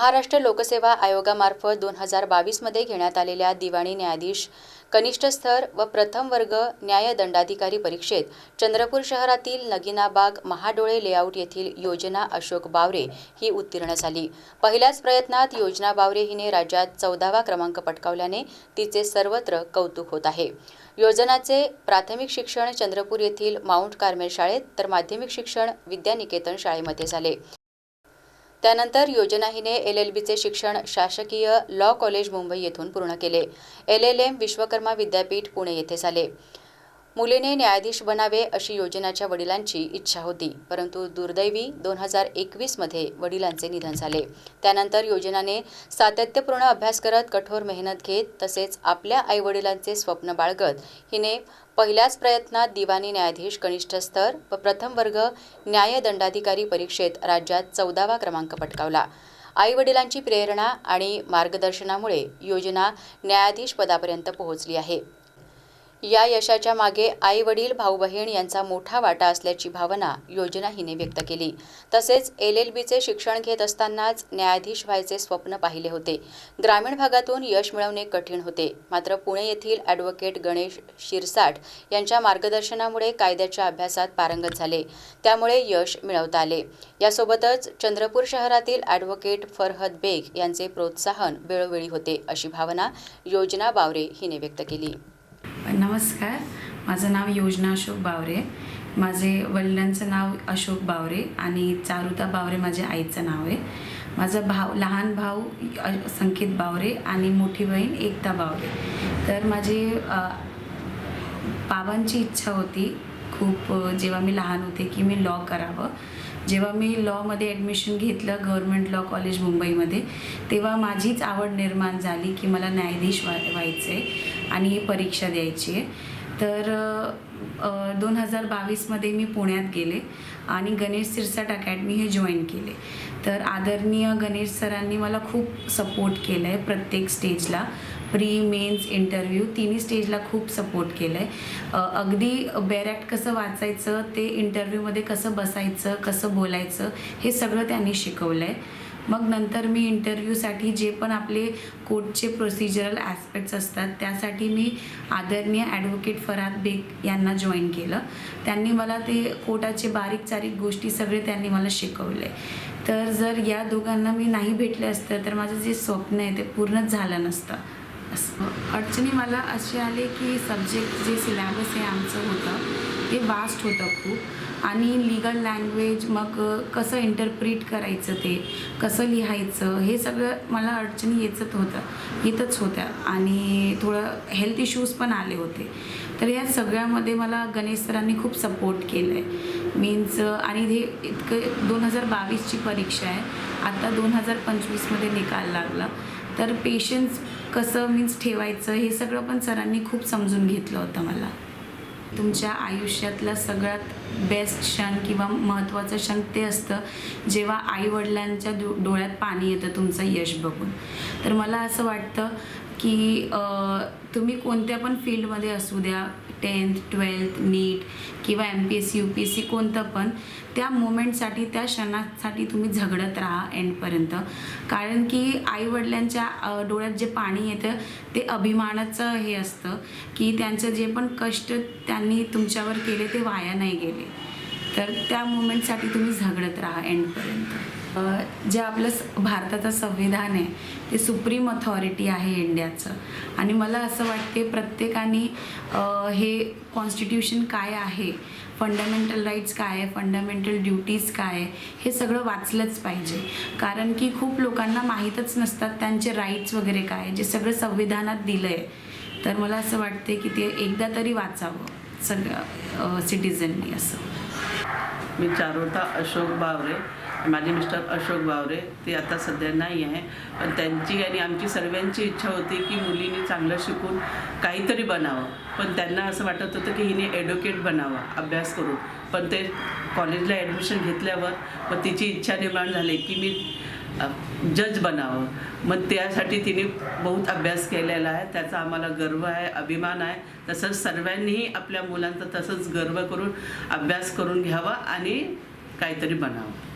महाराष्ट्र लोकसेवा आयोगामार्फत दोन हजार बावीसमध्ये घेण्यात आलेल्या दिवाणी न्यायाधीश कनिष्ठ स्तर व प्रथम वर्ग न्यायदंडाधिकारी परीक्षेत चंद्रपूर शहरातील नगिनाबाग महाडोळे लेआउट येथील योजना अशोक बावरे ही उत्तीर्ण झाली. पहिल्याच प्रयत्नात योजना बावरे हिने राज्यात चौदावा क्रमांक पटकावल्याने तिचे सर्वत्र कौतुक होत आहे. योजनाचे प्राथमिक शिक्षण चंद्रपूर येथील माउंट कार्मेल शाळेत तर माध्यमिक शिक्षण विद्यानिकेतन शाळेमध्ये झाले. त्यानंतर योजना हिने एल एल बीचे शिक्षण शासकीय लॉ कॉलेज मुंबई येथून पूर्ण केले. एल एल एम विश्वकर्मा विद्यापीठ पुणे येथे झाले. मुलीने न्यायाधीश बनावे अशी योजनाच्या वडिलांची इच्छा होती परंतु दुर्दैवी दोन हजार एकवीसमध्ये वडिलांचे निधन झाले. त्यानंतर योजनाने सातत्यपूर्ण अभ्यास करत कठोर मेहनत घेत तसेच आपल्या आईवडिलांचे स्वप्न बाळगत हिने पहिल्याच प्रयत्नात दिवाणी न्यायाधीश कनिष्ठ स्तर व प्रथम वर्ग न्यायदंडाधिकारी परीक्षेत राज्यात चौदावा क्रमांक पटकावला. आई वडिलांची प्रेरणा आणि मार्गदर्शनामुळे योजना न्यायाधीश पदापर्यंत पोहोचली आहे. या यशाच्या मागे आई वडील भाऊ बहीण यांचा मोठा वाटा असल्याची भावना योजना हिने व्यक्त केली. तसेच एल एल बीचे शिक्षण घेत असतानाच न्यायाधीश व्हायचे स्वप्न पाहिले होते. ग्रामीण भागातून यश मिळवणे कठीण होते. मात्र पुणे येथील ॲडव्होकेट गणेश शिरसाट यांच्या मार्गदर्शनामुळे कायद्याच्या अभ्यासात पारंगत झाले. त्यामुळे यश मिळवता आले. यासोबतच चंद्रपूर शहरातील ॲडव्होकेट फरहद बेग यांचे प्रोत्साहन वेळोवेळी होते अशी भावना योजना बावरे हिने व्यक्त केली. नमस्कार. माझं नाव योजना अशोक बावरे. माझे वडिलांचं नाव अशोक बावरे आणि चारुता बावरे माझ्या आईचं नाव आहे. माझा भाव लहान भाऊ अ, संकेत बावरे आणि मोठी बहीण एकता बावरे. तर माझे बाबांची इच्छा होती खूप जेव्हा मी लहान होते की मी लॉ करावं. जेव्हा मी लॉमध्ये ॲडमिशन घेतलं गव्हर्मेंट लॉ कॉलेज मुंबईमध्ये तेव्हा माझीच आवड निर्माण झाली की मला न्यायाधीश व्हा व्हायचं आहे आणि ही परीक्षा द्यायची आहे. तर दोन हजार बावीसमध्ये मी पुण्यात गेले आणि गणेश सिरसाट अकॅडमी हे जॉईन केले. तर आदरणीय गणेश सरांनी मला खूप सपोर्ट केला आहे प्रत्येक स्टेजला. प्री मेन्स इंटरव्ह्यू तिन्ही स्टेजला खूप सपोर्ट केलं आहे अगदी बॅरॅक्ट कसं वाचायचं ते इंटरव्ह्यूमध्ये कसं बसायचं कसं बोलायचं हे सगळं त्यांनी शिकवलं आहे मग नंतर मी इंटरव्ह्यूसाठी जे पण आपले कोर्टचे प्रोसिजरल ॲस्पेक्ट्स असतात त्यासाठी मी आदरणीय ॲडव्होकेट फराद बेग यांना जॉईन केलं. त्यांनी मला ते कोर्टाचे बारीक सारीक गोष्टी सगळे त्यांनी मला शिकवले. तर जर या दोघांना मी नाही भेटले असतं तर माझं जे स्वप्न आहे ते पूर्णच झालं नसतं. असं अडचणी मला असे आले की सब्जेक्ट जे सिलॅबस हे आमचं होतं ते वास्ट होतं खूप. आणि लिगल लँग्वेज मग कसं इंटरप्रिट करायचं ते कसं लिहायचं हे सगळं मला अडचणी येतच होतं येतच होत्या. आणि थोडं हेल्थ इश्यूज पण आले होते. तर या सगळ्यामध्ये मला गणेश सरांनी खूप सपोर्ट केलं आहे मीन्स आणि हे इतकं दोन हजार बावीसची परीक्षा आहे. आता दोन हजार पंचवीसमध्ये निकाल लागला. तर पेशन्स कसं मीन्स ठेवायचं हे सगळं पण सरांनी खूप समजून घेतलं होतं मला. तुमच्या आयुष्यातला सगळ्यात बेस्ट क्षण किंवा महत्त्वाचं क्षण ते असतं जेव्हा आईवडिलांच्या डो डोळ्यात पाणी येतं तुमचं यश बघून. तर मला असं वाटतं की तुम्ही कोणत्या पण फील्डमध्ये असू द्या टेन्थ ट्वेल्थ नीट किंवा M P S C U P S C कोणतं पण त्या मोमेंटसाठी त्या क्षणासाठी तुम्ही झगडत राहा एंडपर्यंत. कारण की आईवडिलांच्या डोळ्यात जे पाणी येतं ते अभिमानाचं हे असतं की त्यांचं जे पण कष्ट त्यांनी तुमच्यावर केले ते वाया नाही गेले. तर त्या मोमेंटसाठी तुम्ही झगडत राहा एंडपर्यंत. जे आपलं स- भारताचं संविधान आहे ते सुप्रीम अथॉरिटी आहे इंडियाचं. आणि मला असं वाटते प्रत्येकाने हे कॉन्स्टिट्यूशन काय आहे फंडामेंटल राईट्स काय आहे फंडामेंटल ड्युटीज काय आहे हे सगळं वाचलंच पाहिजे. कारण की खूप लोकांना माहीतच नसतात त्यांचे राईट्स वगैरे काय जे सगळं संविधानात दिलं आहे तर मला असं वाटते की ते एकदा तरी वाचावं सगळं सिटिझननी असं. मी चारोटा अशोक बावरे माझे मिस्टर अशोक बावरे ते आता सध्या नाही आहे. पण त्यांची आणि आमची सर्वांची इच्छा होती की मुलीने चांगलं शिकून काहीतरी बनावं. पण त्यांना असं वाटत होतं की हिने ॲडव्होकेट बनावं अभ्यास करून. पण ते कॉलेजला ॲडमिशन घेतल्यावर मग तिची इच्छा निर्माण झाली की मी जज बनावं. मग त्यासाठी तिने बहुत अभ्यास केलेला आहे. त्याचा आम्हाला गर्व आहे अभिमान आहे. तसंच सर्वांनीही आपल्या मुलांचा तसंच गर्व करून अभ्यास करून घ्यावा आणि काहीतरी बनावं.